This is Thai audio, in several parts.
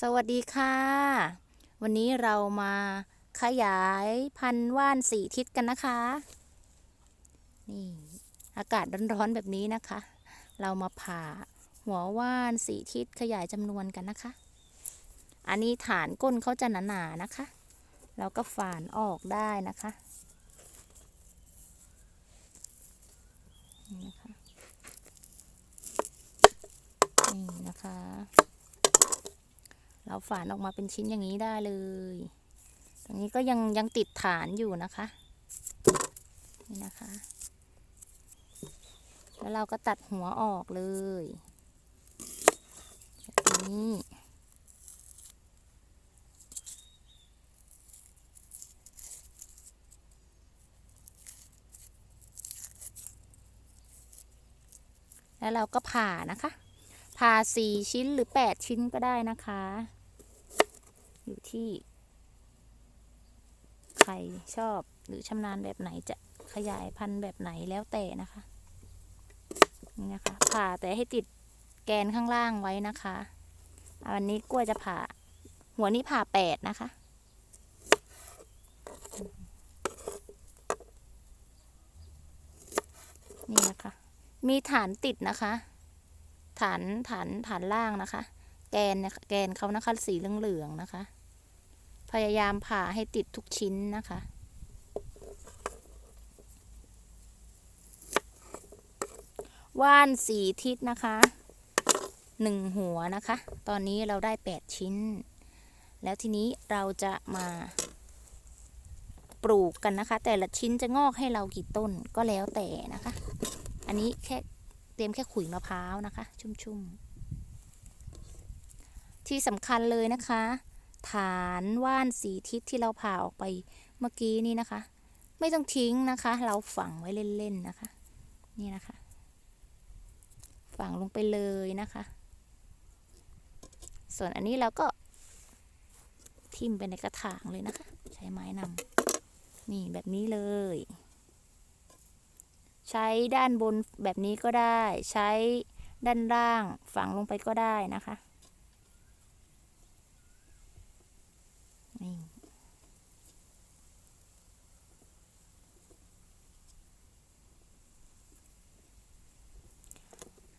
สวัสดีค่ะ วันนี้เรามาขยายพันธุ์ว่านสีทิศกันนะคะ นี่อากาศร้อนๆแบบนี้นะคะ เรามาผ่าหัวว่านสีทิศขยายจำนวนกันนะคะ อันนี้ฐานก้นเขาจะหนาๆนะคะ เราก็ฝานออกได้นะคะนี่นะคะนี่นะคะ เราฝานออกมาเป็นชิ้นอย่างนี้ได้เลย ตรงนี้ก็ยังยังติดฐานอยู่นะคะ นี่นะคะ แล้วเราก็ตัดหัวออกเลยแบบนี้แล้วเราก็ผ่านะคะ ผ่าสี่ชิ้นหรือแปดชิ้นก็ได้นะคะ อยู่ที่ ใครชอบหรือชำนาญแบบไหนจะขยายพันธุ์แบบไหนแล้วแต่นะคะ นี่นะคะ ผ่าแต่ให้ติดแกนข้างล่างไว้นะคะอันนี้กล้วยจะผ่า หัวนี้ผ่าแปดนะคะนี่นะคะ มีฐานติดนะคะ ฐานฐานฐานล่างนะคะ แกนแกนเขานะคะสีเหลืองๆนะคะ พยายามผ่าให้ติดทุกชิ้นนะคะว่านสีทิศนะคะหนึ่งหัวนะคะ ตอนนี้เราได้แปดชิ้น แล้วทีนี้เราจะมาปลูกกันนะคะ แต่ละชิ้นจะงอกให้เรากี่ต้นก็แล้วแต่นะคะ อันนี้แค่เตรียมแค่ขุยมะพร้าวนะคะ ชุ่มๆ ที่สำคัญเลยนะคะ ฐานว่านสีทิศที่เราผ่าออกไปเมื่อกี้นี้นะคะ ไม่ต้องทิ้งนะคะ เราฝังไว้เล่นๆนะคะ นี่นะคะ ฝังลงไปเลยนะคะ ส่วนอันนี้เราก็ ทิ่มไปในกระถางเลยนะคะ ใช้ไม้นำนี่แบบนี้เลย ใช้ด้านบนแบบนี้ก็ได้ ใช้ด้านล่างฝังลงไปก็ได้นะคะ นี่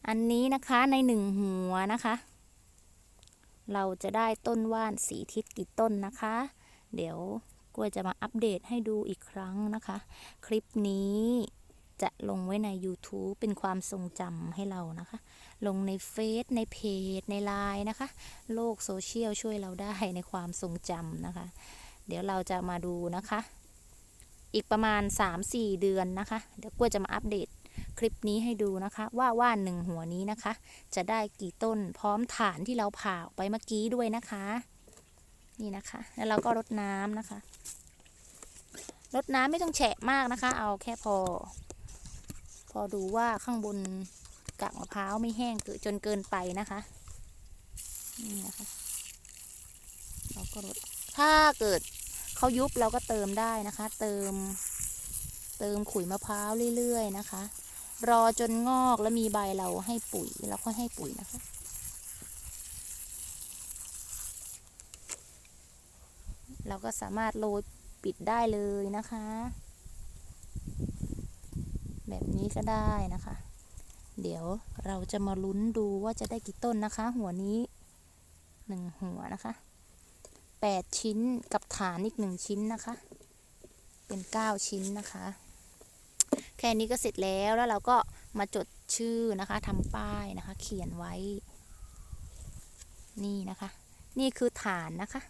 อันนี้นะคะในหนึ่งหัวนะคะ เราจะได้ต้นว่านสีทิศกี่ต้นนะคะ เดี๋ยวกล้วยจะมาอัปเดตให้ดูอีกครั้งนะคะ คลิปนี้ จะลงไว้ใน YouTube เป็นความทรงจำให้เรานะคะ ลงในเฟซในเพจ ในไลน์นะคะ โลกโซเชียลช่วยเราได้ในความทรงจำนะคะ เดี๋ยวเราจะมาดูนะคะ อีกประมาณ 3-4 เดือนนะคะ เดี๋ยวกล้วจะมาอัปเดตคลิปนี้ให้ดูนะคะว่าว่านหนึ่งหัวนี้นะคะ จะได้กี่ต้นพร้อมฐานที่เราผ่าไปเมื่อกี้ด้วยนะคะ นี่นะคะ แล้วเราก็รดน้ำนะคะรดน้ำไม่ต้องแฉะมากนะคะ เอาแค่พอ พอดูว่าข้างบนกากมะพร้าวไม่แห้งเกินจนเกินไปนะคะนี่นะคะเราก็รดถ้าเกิดเขายุบเราก็เติมได้นะคะ เติม เติมขุยมะพร้าวเรื่อยๆนะคะ รอจนงอกแล้วมีใบเราให้ปุ๋ยเราค่อยให้ปุ๋ยนะคะเราก็สามารถโรยปิดได้เลยนะคะ แบบนี้ก็ได้นะคะ เดี๋ยวเราจะมาลุ้นดูว่าจะได้กี่ต้นนะคะ หัวนี้หนึ่งหัวนะคะแปดชิ้นกับฐานอีกหนึ่งชิ้นนะคะ เป็นเก้าชิ้นนะคะ แค่นี้ก็เสร็จแล้วแล้วเราก็มาจดชื่อนะคะทำป้ายนะคะ เขียนไว้ นี่นะคะ นี่คือฐานนะคะ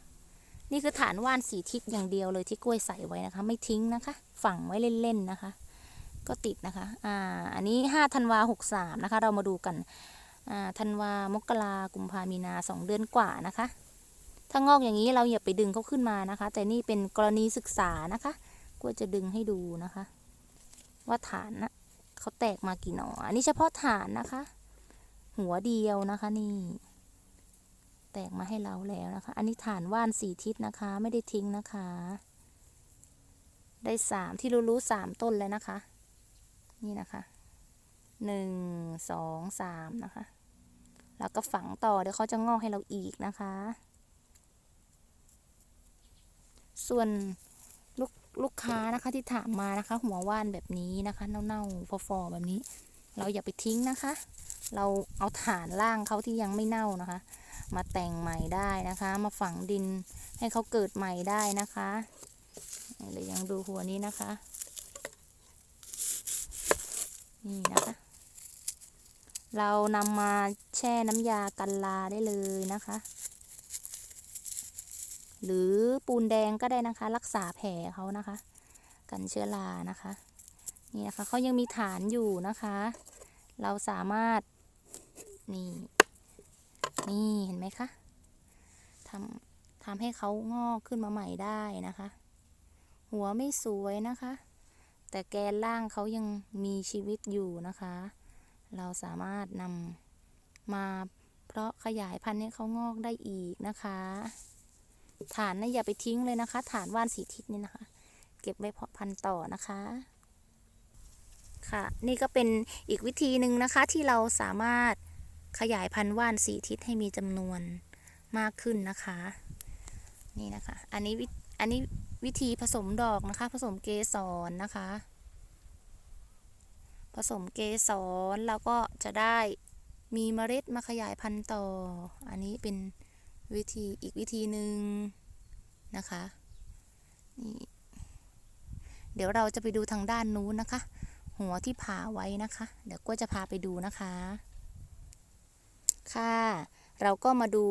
นี่คือฐานว่านสีทิศอย่างเดียวเลยที่กล้วยใส่ไว้นะคะ ไม่ทิ้งนะคะ ฝังไว้เล่นๆนะคะ ก็ติดนะคะอ่าอันนี้5ธันวา63นะคะ เรามาดูกันอ่าธันวามกรากุมภามีนา2เดือนกว่านะคะ ถ้างอกอย่างนี้เราอย่าไปดึงเขาขึ้นมานะคะ แต่นี่เป็นกรณีศึกษานะคะกล้วจะดึงให้ดูนะคะ ว่าฐานนะเขาแตกมากี่หนออันนี้เฉพาะฐานนะคะ หัวเดียวนะคะนี่แตกมาให้เราแล้วนะคะ อันนี้ฐานว่านสี่ทิศนะคะ ไม่ได้ทิ้งนะคะ ได้สามที่รู้ๆสามต้นแล้วนะคะ นี่นะคะหนึ่งสองสามนะคะ แล้วก็ฝังต่อเดี๋ยวเขาจะงอกให้เราอีกนะคะ ส่วนลูกลูกค้านะคะที่ถามมานะคะ หัวว่านแบบนี้นะคะเน่าๆฟอๆแบบนี้ เราอย่าไปทิ้งนะคะ เราเอาฐานล่างเขาที่ยังไม่เน่านะคะ มาแต่งใหม่ได้นะคะ มาฝังดินให้เขาเกิดใหม่ได้นะคะเดี๋ยวยังดูหัวนี้นะคะ นี่นะคะ เรานำมาแช่น้ำยากันลาได้เลยนะคะ หรือปูนแดงก็ได้นะคะ รักษาแผลเขานะคะ กันเชื้อรานะคะ นี่นะคะเขายังมีฐานอยู่นะคะ เราสามารถ นี่ นี่เห็นไหมคะทำทำให้เขางอกขึ้นมาใหม่ได้นะคะ หัวไม่สวยนะคะ แต่แกนล่างเขายังมีชีวิตอยู่นะคะ เราสามารถนำมาเพราะขยายพันธุ์ให้เขางอกได้อีกนะคะ ฐานนะอย่าไปทิ้งเลยนะคะ ฐานว่านสีทิศนี่นะคะ เก็บไว้เพาะพันธุ์ต่อนะคะค่ะนี่ก็เป็นอีกวิธีหนึ่งนะคะที่เราสามารถขยายพันธุ์ว่านสีทิศให้มีจำนวนมากขึ้นนะคะ นี่นะคะ อันนี้วิอันนี้ วิธีผสมดอกนะคะ ผสมเกสรนะคะ ผสมเกสรแล้วก็จะได้มีเมล็ดมาขยายพันธุ์ต่อ อันนี้เป็นวิธีอีกวิธีหนึ่งนะคะนี่เดี๋ยวเราจะไปดูทางด้านนู้นนะคะ หัวที่ผ่าไว้นะคะ เดี๋ยวก็จะพาไปดูนะคะ ค่ะ เราก็มาดู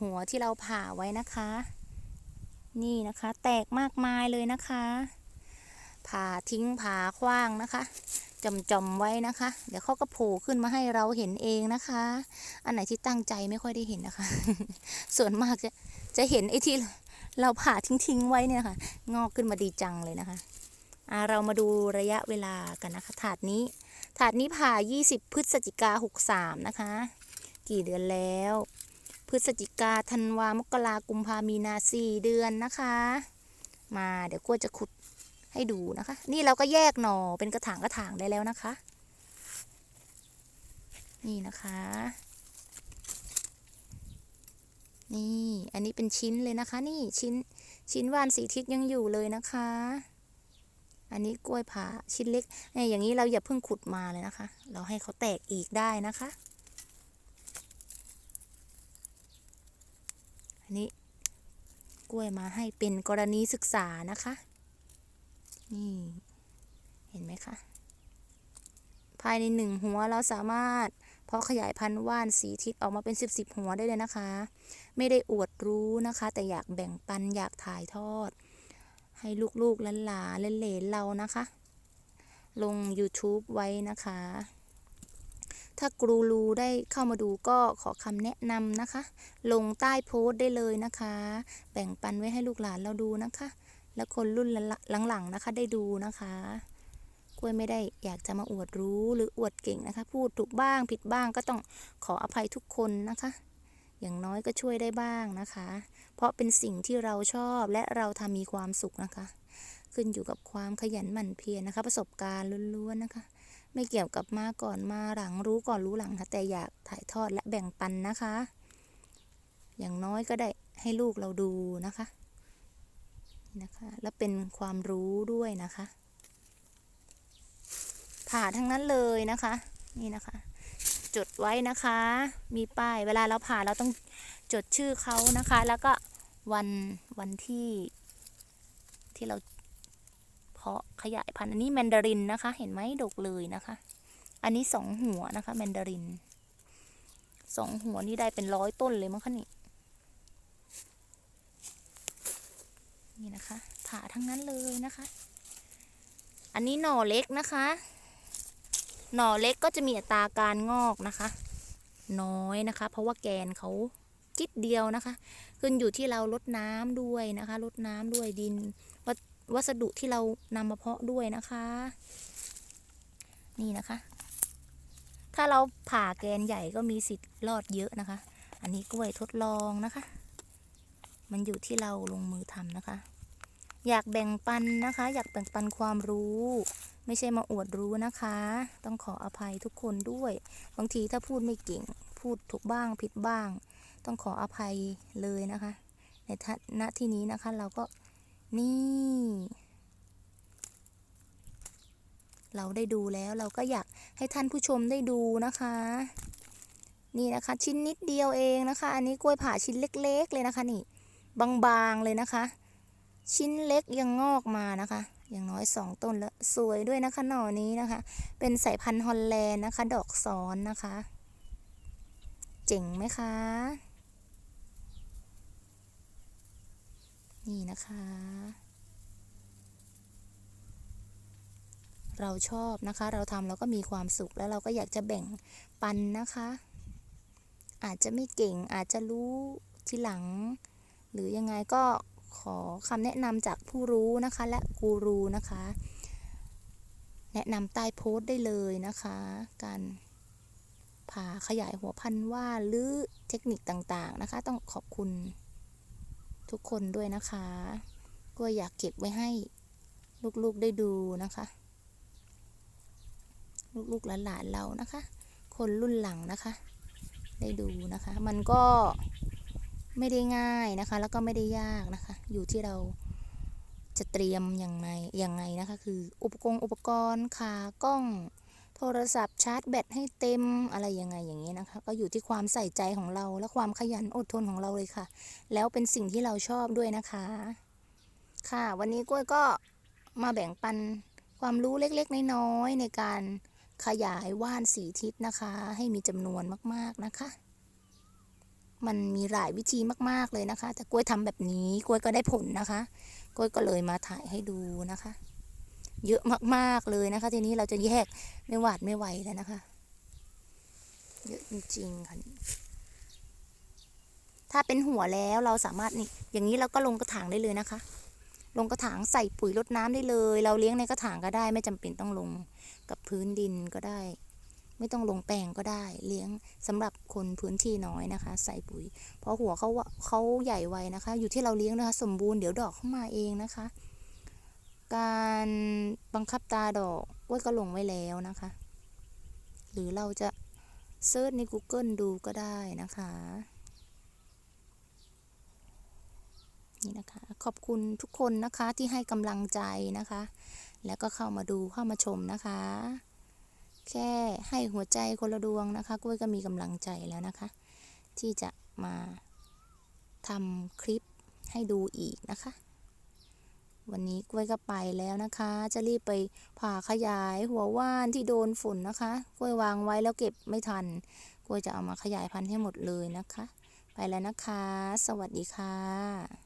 หัวที่เราผ่าไว้นะคะ นี่นะคะ แตกมากมายเลยนะคะผ่าทิ้งผ่าคว้างนะคะจำจอมไว้นะคะ เดี๋ยวเขาก็โผล่ขึ้นมาให้เราเห็นเองนะคะ อันไหนที่ตั้งใจไม่ค่อยได้เห็นนะคะ ส่วนมากจะจะเห็นไอ้ที่เราผ่าทิ้งๆไว้เนี่ยค่ะงอกขึ้นมาดีจังเลยนะคะอ่าเรามาดูระยะเวลากันนะคะ ถาดนี้ ถาดนี้ผ่า 20 พฤศจิกา63 นะคะ กี่เดือนแล้ว ฤศจิกาธันวามกรากุมภามีนาสี่เดือนนะคะ มาเดี๋ยวกลัวจะขุดให้ดูนะคะ นี่เราก็แยกหน่อเป็นกระถางกระถางได้แล้วนะคะ นี่นะคะ นี่อันนี้เป็นชิ้นเลยนะคะ นี่ชิ้นชิ้นวานสีทิศยังอยู่เลยนะคะ อันนี้กล้วยผ่าชิ้นเล็กเนี่ยอย่างนี้เราอย่าเพิ่งขุดมาเลยนะคะ เราให้เขาแตกอีกได้นะคะ อันนี้กล้วยมาให้เป็นกรณีศึกษานะคะ นี่ เห็นไหมคะ ภายในหนึ่งหัวเราสามารถ เพาะขยายพันธุ์ว่านสีทิศออกมาเป็นสิบสิบหัวได้เลยนะคะ ไม่ได้อวดรู้นะคะ แต่อยากแบ่งปันอยากถ่ายทอด ให้ลูกๆหลานๆเลนๆเรานะคะ ลง YouTube ไว้นะคะ ถ้ากรูรูได้เข้ามาดูก็ขอคำแนะนำนะคะ ลงใต้โพสต์ได้เลยนะคะ แบ่งปันไว้ให้ลูกหลานเราดูนะคะ แล้วคนรุ่นหลังๆนะคะได้ดูนะคะกล้วยไม่ได้อยากจะมาอวดรู้หรืออวดเก่งนะคะ พูดถูกบ้างผิดบ้างก็ต้องขออภัยทุกคนนะคะ อย่างน้อยก็ช่วยได้บ้างนะคะ เพราะเป็นสิ่งที่เราชอบและเราทำมีความสุขนะคะ ขึ้นอยู่กับความขยันหมั่นเพียรนะคะ ประสบการณ์ล้วนๆนะคะ ไม่เกี่ยวกับมาก่อนมาหลังรู้ก่อนรู้หลังค่ะแต่อยากถ่ายทอดและแบ่งปันนะคะ อย่างน้อยก็ได้ให้ลูกเราดูนะคะนะคะ และเป็นความรู้ด้วยนะคะ ผ่าทั้งนั้นเลยนะคะ นี่นะคะ จดไว้นะคะ มีป้ายเวลาเราผ่าเราต้องจดชื่อเขานะคะ แล้วก็วันวันที่ที่เราาะขยายพันธุ์อันนี้แมนดารินนะคะ เห็นไหมดกเลยนะคะ อันนี้สองหัวนะคะแมนดารินสองหัวนี่ได้เป็นร้อยต้นเลยมั้งคะนี่นี่นะคะผ่าทั้งนั้นเลยนะคะ อันนี้หน่อเล็กนะคะ หน่อเล็กก็จะมีอัตราการงอกนะคะ น้อยนะคะ เพราะว่าแกนเขาจิดเดียวนะคะ ขึ้นอยู่ที่เราลดน้ำด้วยนะคะลดน้ำด้วยดิน วัสดุที่เรานำมาเพาะด้วยนะคะ นี่นะคะ ถ้าเราผ่าแกนใหญ่ก็มีสิทธิ์รอดเยอะนะคะ อันนี้กล้วยทดลองนะคะ มันอยู่ที่เราลงมือทำนะคะ อยากแบ่งปันนะคะ อยากแบ่งปันความรู้ ไม่ใช่มาอวดรู้นะคะ ต้องขออภัยทุกคนด้วย บางทีถ้าพูดไม่เก่ง พูดถูกบ้างผิดบ้าง ต้องขออภัยเลยนะคะ ในฐานะที่นี้นะคะเราก็ นี่ เราได้ดูแล้วเราก็อยากให้ท่านผู้ชมได้ดูนะคะ นี่นะคะ ชิ้นนิดเดียวเองนะคะ อันนี้กล้วยผ่าชิ้นเล็ก ๆ เลยนะคะนี่ บางๆเลยนะคะ ชิ้นเล็กยังงอกมานะคะ อย่างน้อยสองต้นแล้วสวยด้วยนะคะหน่อนี้นะคะ เป็นสายพันธุ์ฮอลแลนด์นะคะ ดอกซ้อนนะคะ เจ๋งไหมคะ นี่นะคะ เราชอบนะคะ เราทำเราก็มีความสุขแล้วเราก็อยากจะแบ่งปันนะคะ อาจจะไม่เก่งอาจจะรู้ทีหลัง หรือยังไงก็ขอคำแนะนำจากผู้รู้นะคะ และกูรูนะคะ แนะนำใต้โพสต์ได้เลยนะคะ การผ่าขยายหัวพันธุ์ว่าหรือเทคนิคต่างๆนะคะ ต้องขอบคุณ ทุกคนด้วยนะคะ ก็อยากเก็บไว้ให้ลูกๆได้ดูนะคะ ลูกๆหลานๆเรานะคะ คนรุ่นหลังนะคะ ได้ดูนะคะ มันก็ไม่ได้ง่ายนะคะ แล้วก็ไม่ได้ยากนะคะ อยู่ที่เราจะเตรียมอย่างไรอยังไงนะคะ คืออุปกรณ์อุปกรณ์ขากล้อง โทรศัพท์ชาร์จแบตให้เต็มอะไรยังไงอย่างนี้นะคะ ก็อยู่ที่ความใส่ใจของเราและความขยันอดทนของเราเลยค่ะ แล้วเป็นสิ่งที่เราชอบด้วยนะคะ ค่ะ วันนี้กล้วยก็มาแบ่งปันความรู้เล็กๆ น้อยๆในการขยายว่านสีทิศนะคะ ให้มีจำนวนมากๆนะคะ มันมีหลายวิธีมากๆเลยนะคะ แต่กล้วยทำแบบนี้กล้วยก็ได้ผลนะคะ กล้วยก็เลยมาถ่ายให้ดูนะคะ เยอะมากๆเลยนะคะ ทีนี้เราจะแยกไม่หวาดไม่ไหวแล้วนะคะ เยอะจริงๆค่ะถ้าเป็นหัวแล้วเราสามารถนี่อย่างนี้เราก็ลงกระถางได้เลยนะคะ ลงกระถางใส่ปุ๋ยรดน้ำได้เลย เราเลี้ยงในกระถางก็ได้ ไม่จำเป็นต้องลงกับพื้นดินก็ได้ ไม่ต้องลงแปลงก็ได้ เลี้ยงสำหรับคนพื้นที่น้อยนะคะ ใส่ปุ๋ยเพราะหัวเขาว่าเขาใหญ่ไวนะคะ อยู่ที่เราเลี้ยงนะคะ สมบูรณ์เดี๋ยวดอกเข้ามาเองนะคะ การบังคับตาดอกกล้วยก็ลงไว้แล้วนะคะ หรือเราจะเซิร์ชใน Google ดูก็ได้นะคะ นี่นะคะ ขอบคุณทุกคนนะคะที่ให้กำลังใจนะคะ แล้วก็เข้ามาดูเข้ามาชมนะคะ แค่ให้หัวใจคนละดวงนะคะกล้วยก็มีกำลังใจแล้วนะคะ ที่จะมาทำคลิปให้ดูอีกนะคะ วันนี้กล้วยก็ไปแล้วนะคะ จะรีบไปผ่าขยายหัวว่านที่โดนฝุ่นนะคะ กล้วยวางไว้แล้วเก็บไม่ทัน กล้วยจะเอามาขยายพันธุ์ให้หมดเลยนะคะ ไปแล้วนะคะ สวัสดีค่ะ